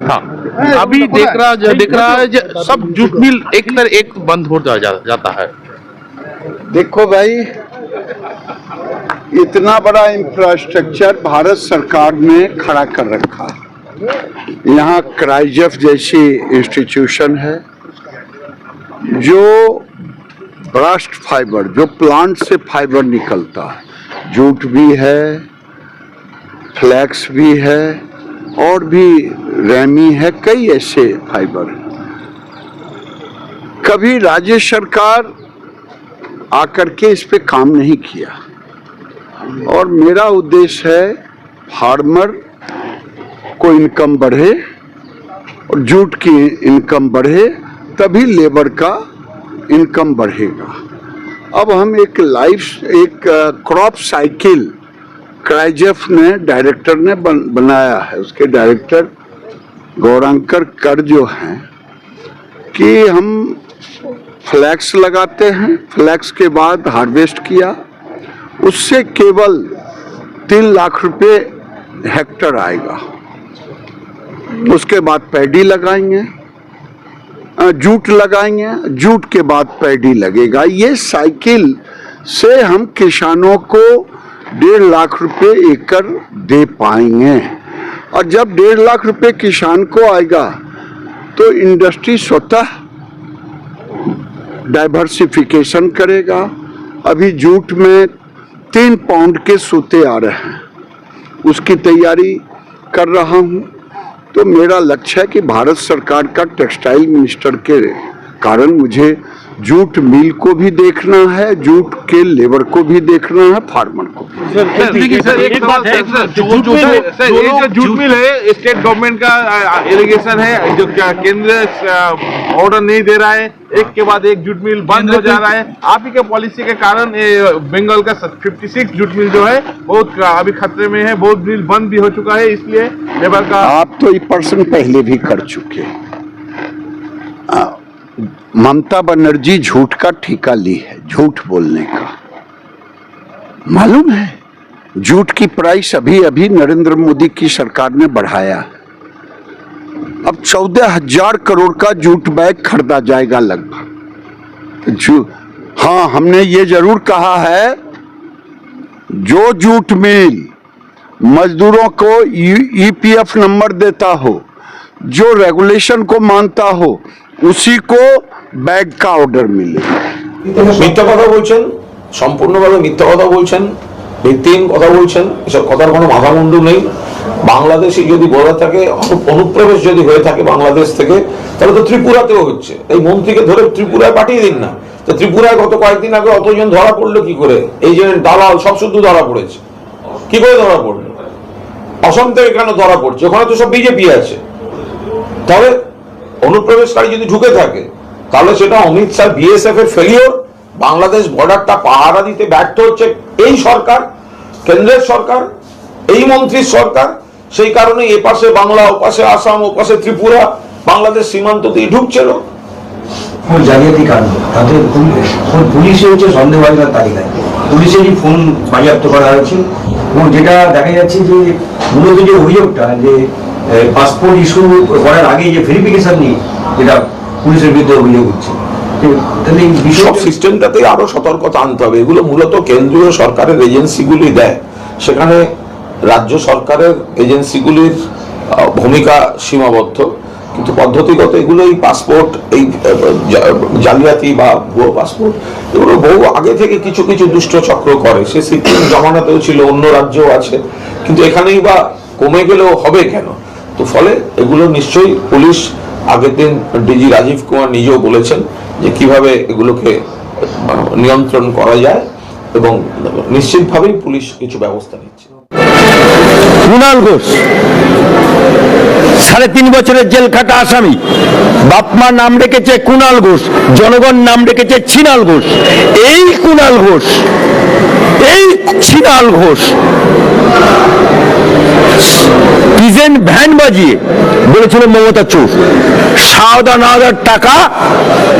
था अभी देख रहा देख रहा है सब जूट मिल एक तर एक बंद हो जा, जा, जाता है। देखो भाई इतना बड़ा इंफ्रास्ट्रक्चर भारत सरकार ने खड़ा कर रखा यहाँ क्राइजफ जैसी इंस्टीट्यूशन है जो ब्रास्ट फाइबर जो प्लांट से फाइबर निकलता है। जूट भी है फ्लैक्स भी है और भी रेमी है कई ऐसे फाइबर। कभी राज्य सरकार आकर के इस पे काम नहीं किया। और मेरा उद्देश्य है फार्मर को इनकम बढ़े और जूट की इनकम बढ़े तभी लेबर का इनकम बढ़ेगा। अब हम एक लाइफ एक क्रॉप साइकिल क्राइजेफ ने डायरेक्टर ने बन, बनाया है। उसके डायरेक्टर गौरांकर कर जो हैं कि हम फ्लैक्स लगाते हैं, फ्लैक्स के बाद हार्वेस्ट किया, उससे केवल तीन लाख रुपए हेक्टर आएगा। उसके बाद पैडी लगाएँगे जूट लगाएँगे, जूट के बाद पैडी लगेगा। ये साइकिल से हम किसानों को डेढ़ लाख रुपए एकड़ दे पाएँगे। और जब डेढ़ लाख रुपए किसान को आएगा तो इंडस्ट्री स्वतः डाइवर्सिफिकेशन करेगा। अभी जूट में तीन पाउंड के सूते आ रहे हैं। उसकी तैयारी कर रहा हूँ। तो मेरा लक्ष्य है कि भारत सरकार का टेक्सटाइल मिनिस्टर के कारण मुझे जूट मिल को भी देखना है जूट के लेबर को भी देखना है फार्मर को भी सर एक बात है सर जो जूट मिल है, सर ये जो जूट मिल है स्टेट गवर्नमेंट का इरिगेशन है जो क्या केंद्र ऑर्डर नहीं दे रहा है एक के बाद एक जूट मिल बंद हो जा रहा है। आप ही के पॉलिसी के कारण बंगाल का 56 जूट मिल जो है बहुत अभी खतरे में है बहुत मिल बंद भी हो चुका है इसलिए लेबर का आप तो ये पर्सन पहले भी कर चुके ममता बनर्जी झूठ का ठेका ली है, झूठ बोलने का। मालूम है, झूठ की प्राइस अभी अभी नरेंद्र मोदी की सरकार ने बढ़ाया अब चौदह हज़ार करोड़ का जूट बैग खरीदा जाएगा लगभग। जू हाँ हमने ये ज़रूर कहा है, जो जूट मिल, मजदूरों को ईपीएफ नंबर देता हो, जो रेगुलेशन को मानता हो उसी को बैग का ऑर्डर मिले মিথ্যা কথা বলছেন সম্পূর্ণভাবে মিথ্যা কথা বলছেন ভিত্তিহীন কথা বলছেন এসব কথার কোনো মাথা মুন্ডু নেই বাংলাদেশে যদি বলা থাকে অনু- অনুপ্রবেশ যদি হয়ে থাকে বাংলাদেশ থেকে তাহলে তো ত্রিপুরাতেও হচ্ছে এই মন্ত্রীকে ধরে ত্রিপুরায় পাঠিয়ে দিন না তো ত্রিপুরায় গত কয়েকদিন আগে অতজন ধরা পড়লো কি করে এই যে দালাল সব শুদ্ধ ধরা পড়েছে কি করে ধরা পড়লো অসম থেকে কেন ধরা পড়ছে ওখানে তো সব বিজেপি আছে তাহলে অনুপ্রবেশকারী যদি ঢুকে থাকে, তাহলে সেটা অমিত শাহ বিএসএফ এর ফেলিওর বাংলাদেশ বর্ডারটা পাহারা দিতে ব্যর্থ হচ্ছে এই সরকার, কেন্দ্রের সরকার, এই মন্ত্রীর সরকার। সেই কারণে এপাশে বাংলা ওপাশে আসাম ওপাশে ত্রিপুরা, বাংলাদেশ সীমান্ত দিয়ে ঢুকছিল জালিয়াতি কাণ্ড, তাদের পুলিশে হচ্ছে সন্দেহভাজনের তালিকায় পুলিশেরই ফোন বাজেয়াপ্ত করা হয়েছে। এবং যেটা দেখা যাচ্ছে যে মূলত যে অভিযোগটা যে পাসপোর্ট ইস্যু করার আগে যে ভেরিফিকেশন নিয়ে যেটা পুলিশের বিরুদ্ধে অভিযোগ হচ্ছে। সব বিষয়টা সিস্টেমটাতে আরও সতর্কতা আনতে হবে। এগুলো মূলত কেন্দ্রীয় সরকারের এজেন্সিগুলি দেয়। সেখানে রাজ্য সরকারের এজেন্সিগুলির ভূমিকা সীমাবদ্ধ। কিন্তু পদ্ধতিগত পাসপোর্ট এই জালিয়াতি বা ভুয়ো পাসপোর্ট এগুলো বহু আগে থেকে কিছু কিছু দুষ্ট চক্র করে। সে সিকিম জমানাতেও ছিল, অন্য রাজ্যও আছে। কিন্তু এখানেই বা কমে গেলেও হবে কেন? তো ফলে এগুলো নিশ্চয়ই পুলিশ আগের দিন ডিজি রাজীব কুমার নিজেও বলেছেন যে কীভাবে এগুলোকে নিয়ন্ত্রণ করা যায় এবং নিশ্চিতভাবেই পুলিশ কিছু ব্যবস্থা নিচ্ছে। কুণাল ঘোষ। সাড়ে তিন বছরের জেল খাটা আসামি। বাপমা নাম রেখেছে কুণাল ঘোষ, জনগণ নাম রেখেছে ছিনাল ঘোষ। এই কুণাল ঘোষ, এই ছিনাল ঘোষ। প্রেজেন্ট ভ্যান বাজিয়ে বলেছিল মমতা চোর। সাওদা নাওদার টাকা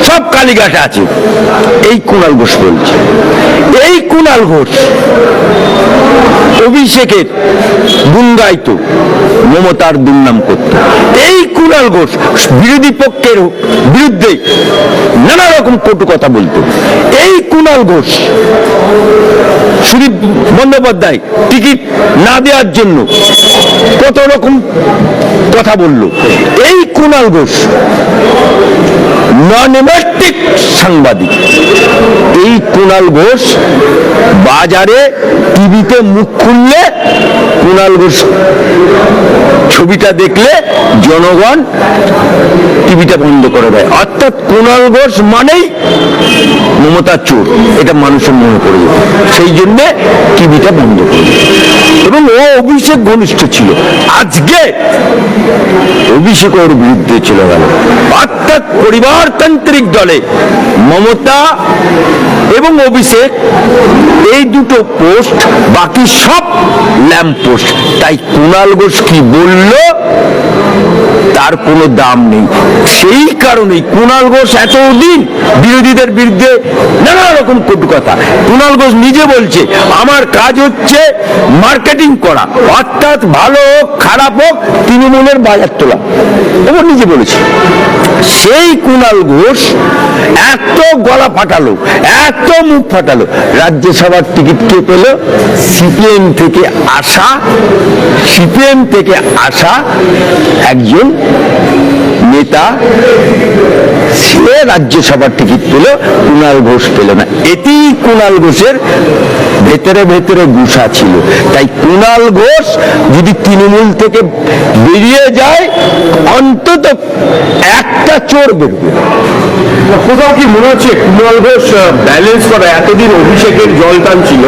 সব কালীঘাটে আছে। এই কুণাল ঘোষ বলছে। এই কুণাল ঘোষ অভিষেকের গাইতো মমতার দুর্নাম করত। এই কুণাল ঘোষ বিরোধী পক্ষের বিরুদ্ধে নানা রকম কটু কথা বলতো। এই কুণাল ঘোষ, সুদীপ বন্দ্যোপাধ্যায় টিকিট না দেওয়ার জন্য কত রকম কথা বলল। এই কুণাল ঘোষ নন ননেমাস্টিক সাংবাদিক। এই কুণাল ঘোষ বাজারে টিভিতে মুখ খুললে কুণাল ঘোষ ছবিটা দেখলে জনগণ টিভিটা বন্ধ করে দেয় অর্থাৎ কুণাল ঘোষ মানেই মমতার চোর এটা মানুষের মনে যেত। সেই জন্যে টিভিটা বন্ধ করে। এবং ও অভিষেক ঘনিষ্ঠ ছিল। আজকে অভিষেক ওর বিরুদ্ধে চলে গেল। অর্থাৎ পরিবারতান্ত্রিক দলে মমতা এবং অভিষেক, এই দুটো পোস্ট, বাকি সব ল্যাম্প পোস্ট। তাই কুণাল ঘোষ কি বলল? তার কোনো দাম নেই। সেই কারণেই কুণাল ঘোষ এতদিন বিরোধীদের বিরুদ্ধে নানা রকম কটু কথা কুণাল ঘোষ নিজে বলছে, আমার কাজ হচ্ছে মার্কেটিং করা। অর্থাৎ ভালো হোক, খারাপ হোক, তৃণমূলের বাজার তোলা। এবং নিজে বলেছে, সেই কুণাল ঘোষ এত গলা ফাটালো, এত মুখ ফাটালো। রাজ্যসভার টিকিট কে পেল? সিপিএম থেকে আসা, সিপিএম থেকে আসা একজন নেতা সে রাজ্যসভার টিকিট পেল কুণাল ঘোষ পেল না। এটি কুণাল ঘোষের ভেতরে ভেতরে গুসা ছিল। তাই কুণাল ঘোষ যদি তৃণমূল থেকে বেরিয়ে যায়, অন্তত একটা চোর বেরোবে। কোথাও কি মনে হচ্ছে কুণাল ঘোষ ব্যালেন্স করা, এতদিন অভিষেকের জল টানছিল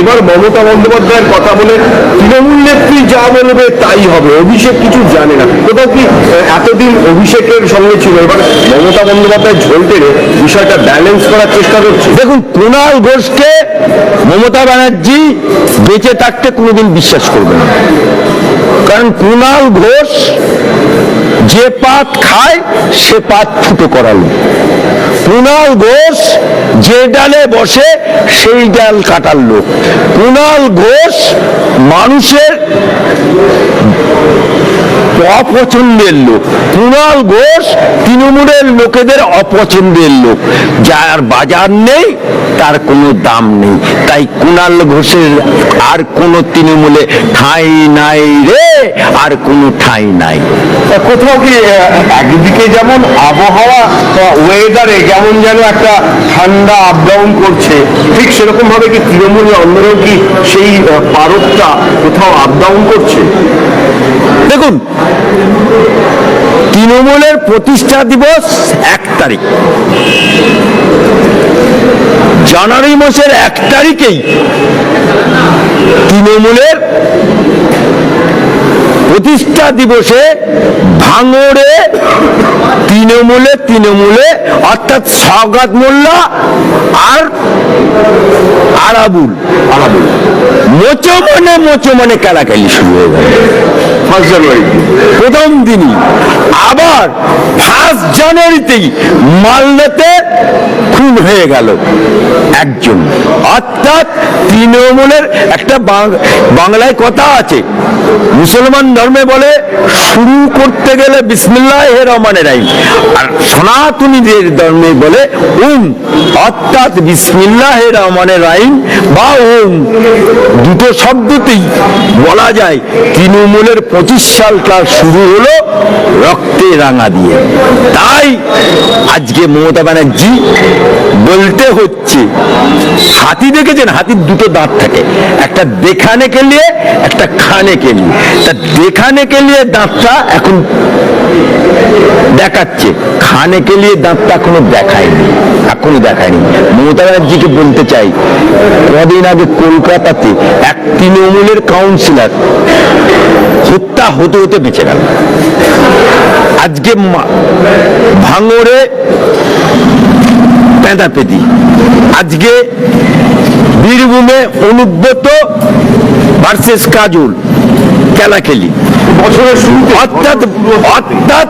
এবার মমতা বন্দ্যোপাধ্যায়ের কথা বলে তৃণমূল নেত্রী যা বলবে তাই হবে, অভিষেক কিছু জানে না। কোথাও কি এতদিন অভিষেকের সঙ্গে ছিল, এবার মমতা বন্দ্যোপাধ্যায় ঝোল টেনে বিষয়টা ব্যালেন্স করার চেষ্টা করছে। দেখুন কুণাল ঘোষকে মমতা ব্যানার্জি বেঁচে থাকতে কোনোদিন বিশ্বাস করবে না। কারণ কুণাল ঘোষ যে পাত খায়, সে পাত ফুটো করালো কুণাল ঘোষ যে ডালে বসে, সেই ডাল কাটার লোক। কুণাল ঘোষ মানুষের অপছন্দের লোক। কুণাল ঘোষ তৃণমূলের লোকেদের অপছন্দের লোক। যার বাজার নেই, তার কোনো দাম নেই। তাই কুণাল ঘোষের আর কোনো তৃণমূলে ঠাঁই নাই রে। আর কোনো ঠাঁই নাই। কোথাও কি একদিকে যেমন আবহাওয়া ওয়েদারে যেমন যেন একটা ঠান্ডা আপ ডাউন করছে ঠিক সেরকম ভাবে কি তৃণমূলের অন্যরাও কি সেই পারদটা কোথাও আপডাউন করছে? দেখুন তৃণমূলের প্রতিষ্ঠা দিবস এক তারিখ। জানুয়ারি মাসের এক তারিখেই তৃণমূলের প্রতিষ্ঠা দিবসে ভাঙড়ে তৃণমূলে তৃণমূলে অর্থাৎ সগাত মোল্লা আর আরাবুল আরাবুল। মোচো মানে মোচো মানে কেলাকেলি শুরু হয়ে গেল। First January. প্রথম দিনই আবার ফার্স্ট জানুয়ারিতেই মালদাতে খুন হয়ে গেল একজন। অর্থাৎ তৃণমূলের একটা বাংলায় কথা আছে। মুসলমান ধর্মে বলে শুরু করতে গেলে বিসমিল্লাহ রহমানের রাইম আর সনাতনীদের ধর্মে বলে উম। অর্থাৎ বিসমিল্লাহ রহমানের রাইম বা ওম দুটো শব্দতেই বলা যায় তৃণমূলের পঁচিশ সালটা শুরু হলো রক্তে রাঙা দিয়ে। তাই আজকে মমতা ব্যানার্জি বলতে হচ্ছে, হাতি দেখেছেন? হাতির দুটো দাঁত থাকে। একটা দেখানে কে লিয়ে একটা খানে কে তা দেখানে কে লিয়ে দাঁতটা এখন দেখাচ্ছে। খানে কে লিয়ে দাঁতটা এখনও দেখায়নি এখনও দেখায়নি। মমতা ব্যানার্জিকে বলতে চাই, কদিন আগে কলকাতাতে এক তৃণমূলের কাউন্সিলর হত্যা হতে হতে বেঁচে গেল আজকে মা- ভাঙড়ে পেঁদাপেদি আজকে বীরভূমে অনুব্রত ভার্সেস কাজল খেলাখেলি বছরের শুরুতে অর্থাৎ অর্থাৎ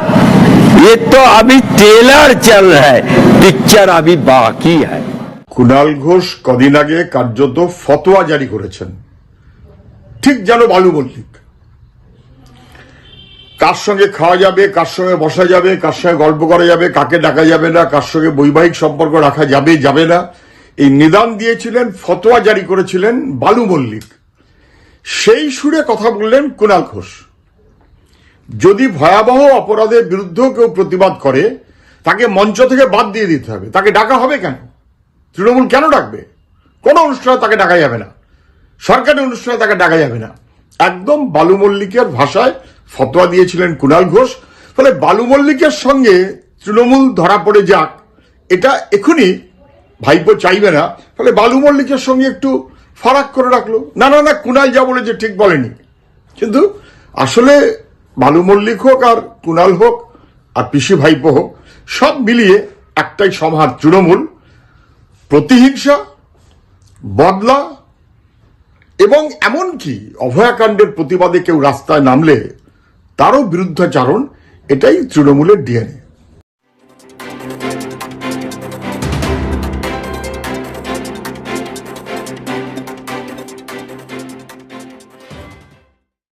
ये तो अभी ट्रेलर चल रहा है पिक्चर अभी बाकी है কুণাল ঘোষ কদিন আগে কার্যত ফতোয়া জারি করেছেন ঠিক যেন বালু মল্লিক কার সঙ্গে খাওয়া যাবে, কার সঙ্গে বসা যাবে, কার সঙ্গে গল্প করা যাবে, কাকে ডাকা যাবে না, কার সঙ্গে বৈবাহিক সম্পর্ক রাখা যাবে যাবে না। এই নিদান দিয়েছিলেন, ফতোয়া জারি করেছিলেন বালু মল্লিক। সেই সুরে কথা বললেন কুণাল ঘোষ। যদি ভয়াবহ অপরাধের বিরুদ্ধেও কেউ প্রতিবাদ করে, তাকে মঞ্চ থেকে বাদ দিয়ে দিতে হবে। তাকে ডাকা হবে কেন? তৃণমূল কেন ডাকবে? কোনো অনুষ্ঠানে তাকে ডাকা যাবে না। সরকারি অনুষ্ঠানে তাকে ডাকা যাবে না। একদম বালু মল্লিকের ভাষায় ফতোয়া দিয়েছিলেন কুণাল ঘোষ। ফলে বালু মল্লিকের সঙ্গে তৃণমূল ধরা পড়ে যাক, এটা এখনই ভাইপো চাইবে না। ফলে বালু মল্লিকের সঙ্গে একটু ফারাক করে রাখল। না না না কুণাল যা বলেছে ঠিক বলেনি। কিন্তু আসলে বালু মল্লিক হোক আর কুণাল হোক আর পিসি ভাইপো হোক, সব মিলিয়ে একটাই সমাহার, তৃণমূল। প্রতিহিংসা, বদলা এবং এমনকি অভয়াকাণ্ডের প্রতিবাদে কেউ রাস্তায় নামলে তারও বিরুদ্ধাচারণ এটাই তৃণমূলের ডিএনএ।